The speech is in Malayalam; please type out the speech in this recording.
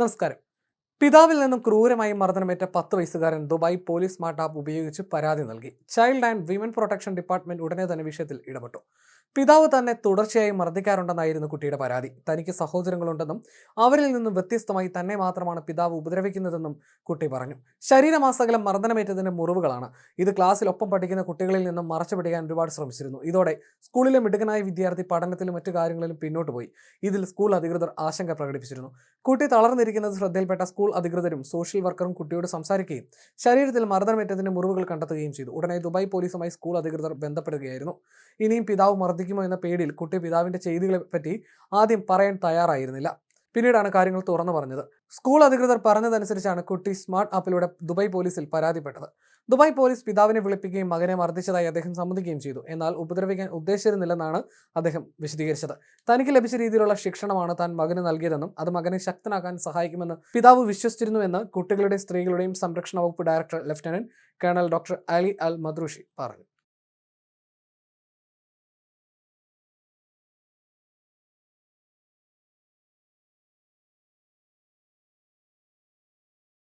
നമസ്കാരം. പിതാവിൽ നിന്നും ക്രൂരമായി മർദ്ദനമേറ്റ പത്ത് വയസ്സുകാരൻ ദുബായ് പോലീസ് സ്മാർട്ട് ആപ്പ് ഉപയോഗിച്ച് പരാതി നൽകി. Child and women protection department ഉടനെ തന്നെ വിഷയത്തിൽ ഇടപെട്ടു. പിതാവ് തന്നെ തുടർച്ചയായി മർദ്ദിക്കാറുണ്ടെന്നായിരുന്നു കുട്ടിയുടെ പരാതി. തനിക്ക് സഹോദരങ്ങളുണ്ടെന്നും അവരിൽ നിന്നും വ്യത്യസ്തമായി തന്നെ മാത്രമാണ് പിതാവ് ഉപദ്രവിക്കുന്നതെന്നും കുട്ടി പറഞ്ഞു. ശരീരമാസകലം മർദ്ദനമേറ്റതിന്റെ മുറിവുകളാണ്. ഇത് ക്ലാസ്സിൽ ഒപ്പം പഠിക്കുന്ന കുട്ടികളിൽ നിന്നും മറച്ചു പിടിക്കാൻ ഒരുപാട് ശ്രമിച്ചിരുന്നു. ഇതോടെ സ്കൂളിലെ മിടുക്കനായ വിദ്യാർത്ഥി പഠനത്തിലും മറ്റു കാര്യങ്ങളിലും പിന്നോട്ട് പോയി. ഇതിൽ സ്കൂൾ അധികൃതർ ആശങ്ക പ്രകടിപ്പിച്ചിരുന്നു. കുട്ടി തളർന്നിരിക്കുന്നത് ശ്രദ്ധയിൽപ്പെട്ട സ്കൂൾ അധികൃതരും സോഷ്യൽ വർക്കറും കുട്ടിയോട് സംസാരിക്കുകയും ശരീരത്തിൽ മർദ്ദനമേറ്റതിന്റെ മുറിവുകൾ കണ്ടെത്തുകയും ചെയ്തു. ഉടനെ ദുബായ് പോലീസുമായി സ്കൂൾ അധികൃതർ ബന്ധപ്പെടുകയായിരുന്നു. ഇനിയും പിതാവ് മർദ്ദിക്കുമോ എന്ന പേടിയിൽ കുട്ടി പിതാവിന്റെ ചെയ്തികളെ പറ്റി ആദ്യം പറയാൻ തയ്യാറായിരുന്നില്ല. പിന്നീടാണ് കാര്യങ്ങൾ തുറന്നു പറഞ്ഞത്. സ്കൂൾ അധികൃതർ പറഞ്ഞതനുസരിച്ചാണ് കുട്ടി സ്മാർട്ട് ആപ്പിലൂടെ ദുബായ് പോലീസിൽ പരാതിപ്പെട്ടത്. ദുബായ് പോലീസ് പിതാവിനെ വിളിപ്പിക്കുകയും മകനെ മർദ്ദിച്ചതായി അദ്ദേഹം സമ്മതിക്കുകയും ചെയ്തു. എന്നാൽ ഉപദ്രവിക്കാൻ ഉദ്ദേശിച്ചിരുന്നില്ലെന്നാണ് അദ്ദേഹം വിശദീകരിച്ചത്. തനിക്ക് ലഭിച്ച രീതിയിലുള്ള ശിക്ഷണമാണ് താൻ മകന് നൽകിയതെന്നും അത് മകനെ ശക്തനാക്കാൻ സഹായിക്കുമെന്ന് പിതാവ് വിശ്വസിച്ചിരുന്നുവെന്ന് കുട്ടികളുടെയും സ്ത്രീകളുടെയും സംരക്ഷണ വകുപ്പ് director lieutenant colonel doctor Ali Al Madrushi പറഞ്ഞു.